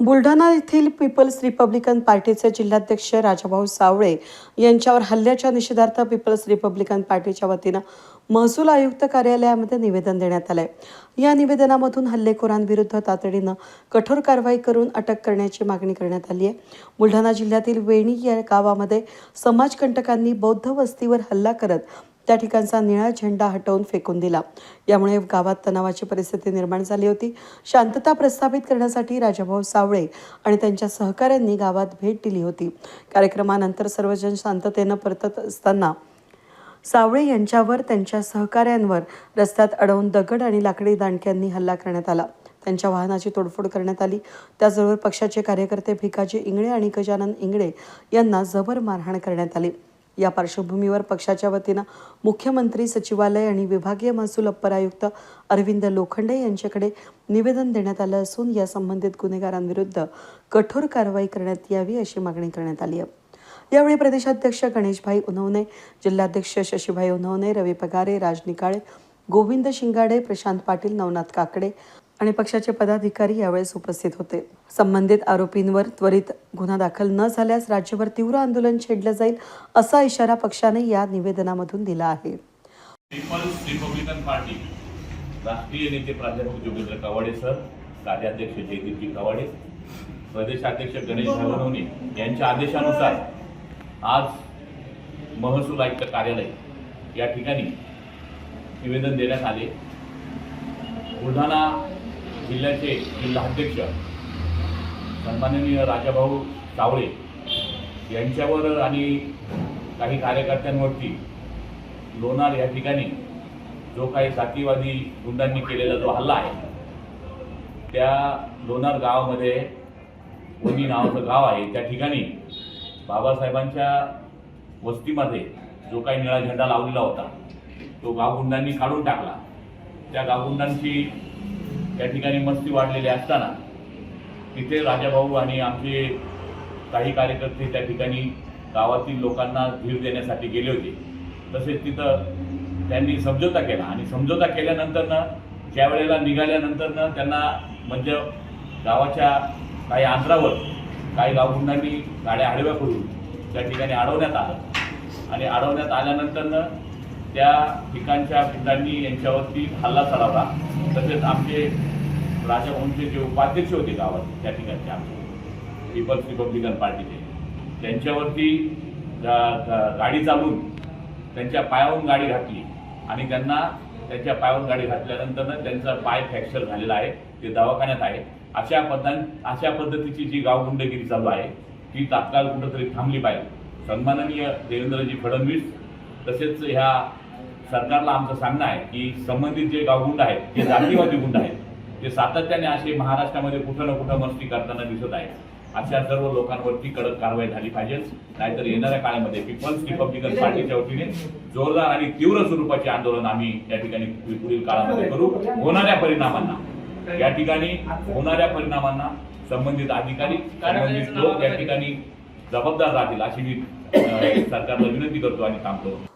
बुलढाणा येथील people's Republican पार्टीचे जिल्हाध्यक्ष राजाभाऊ सावळे यांच्यावर हल्ल्याच्या निषेधार्थ पीपल्स रिपब्लिकन पार्टीच्या वतीनं महसूल आयुक्त कार्यालयामध्ये निवेदन देण्यात आलंय. या निवेदनामधून हल्लेखोरांविरुद्ध तातडीनं कठोर कारवाई करून अटक करण्याची मागणी करण्यात आली आहे. बुलढाणा जिल्ह्यातील वेणी या गावामध्ये समाजकंटकांनी बौद्ध वस्तीवर हल्ला करत त्या ठिकाणचा निळा झेंडा हटवून फेकून दिला. यामुळे गावात तणावाची परिस्थिती निर्माण झाली होती. शांतता प्रस्थापित करण्यासाठी राजाभाऊ सावळे आणि त्यांच्या सहकाऱ्यांनी गावात भेट दिली होती. कार्यक्रमानंतर सर्वजण शांततेनं परतत असताना सावळे यांच्यावर त्यांच्या सहकाऱ्यांवर रस्त्यात अडवून दगड आणि लाकडी दांडक्यांनी हल्ला करण्यात आला. त्यांच्या वाहनाची तोडफोड करण्यात आली. त्याचबरोबर पक्षाचे कार्यकर्ते भिकाजी इंगळे आणि गजानन इंगळे यांना जबर मारहाण करण्यात आली. या पार्श्वभूमीवर पक्षाच्या वतीनं मुख्यमंत्री सचिवालय आणि विभागीय महसूल अप्पर आयुक्त अरविंद लोखंडे यांच्याकडे निवेदन देण्यात आलं असून या संबंधित गुन्हेगारांविरुद्ध कठोर कारवाई करण्यात यावी अशी मागणी करण्यात आली आहे. यावेळी प्रदेशाध्यक्ष गणेशभाई उनवणे जिल्हाध्यक्ष शशीभाई उनवणे रवी पगारे राज निकाळे गोविंद शिंगाडे प्रशांत पाटील नवनाथ काकडे आणि पक्षाचे पदाधिकारी यावेळेस उपस्थित होते. संबंधित आरोपींवर त्वरित गुन्हा दाखल न झाल्यास राज्यभर तीव्र आंदोलन छेडलं जाईल असा इशारा पक्षाने या निवेदनामधून दिला आहे. पीपल्स रिपब्लिकन पार्टी राष्ट्रीय नेते प्राध्यापक जोगेंद्र कवाडे सर कार्याध्यक्ष जयदीपजी कवाडे प्रदेशाध्यक्ष गणेश भागवणे यांच्या आदेशानुसार आज महसूल आयुक्त कार्यालय या ठिकाणी निवेदन देण्यात आले. बुलढाणा जिल्ह्याचे जिल्हाध्यक्ष सन्माननीय राजाभाऊ सावळे यांच्यावर आणि काही कार्यकर्त्यांवरती लोणार या ठिकाणी जो काही जातीवादी गुंडांनी केलेला जो हल्ला आहे त्या लोणार गावामध्ये वनी नावाचं गाव आहे. त्या ठिकाणी बाबासाहेबांच्या वस्तीमध्ये जो काही निळा झेंडा लावलेला होता तो गावगुंडांनी काढून टाकला. त्या गावगुंडांची त्या ठिकाणी मस्ती वाढलेली असताना तिथे राजाभाऊ आणि आमचे काही कार्यकर्ते त्या ठिकाणी गावातील लोकांना धीर देण्यासाठी गेले होते. तसेच तिथं त्यांनी समझोता केला आणि समझोता केल्यानंतरनं ज्या वेळेला निघाल्यानंतरनं त्यांना म्हणजे गावाच्या काही अंतरावर काही गावगुंडांनी गाड्या आडव्या करून त्या ठिकाणी अडवण्यात आलं. आणि अडवण्यात आल्यानंतरनं त्या ठिकाणच्या भिंडांनी यांच्यावरती हल्ला चढवला. तसेच आमचे राजाभाऊंचे जे उपाध्यक्ष होते गावात त्या ठिकाणचे आमचे पीपल्स रिपब्लिकन पार्टीचे त्यांच्यावरती गाडी चालवून त्यांच्या पायावरून गाडी घातली. आणि त्यांना त्यांच्या पायावरून गाडी घातल्यानंतर त्यांचा पाय फ्रॅक्चर झालेला आहे. ते दवाखान्यात आहे. अशा पद्धत अशा पद्धतीची जी गावगुंडगिरी चालू आहे ती तात्काळ कुठंतरी थांबली पाहिजे. सन्माननीय देवेंद्रजी फडणवीस तसेच ह्या सरकारला आमचं सांगणं आहे की संबंधित जे गावगुंड आहेत जे जातीवादी गुंड आहेत ते सातत्याने असे महाराष्ट्रामध्ये कुठं ना कुठं मस्ती करताना दिसत आहेत. अशा सर्व लोकांवरती कडक कारवाई झाली पाहिजे. नाहीतर येणाऱ्या काळामध्ये पीपल्स रिपब्लिकन पार्टीच्या वतीने जोरदार आणि तीव्र स्वरूपाचे आंदोलन आम्ही या ठिकाणी पुढील काळामध्ये करू. होणाऱ्या परिणामांना. या ठिकाणी होणाऱ्या परिणामांना संबंधित अधिकारी संबंधित लोक या ठिकाणी जबाबदार राहतील अशी मी सरकारला विनंती करतो आणि काम करतो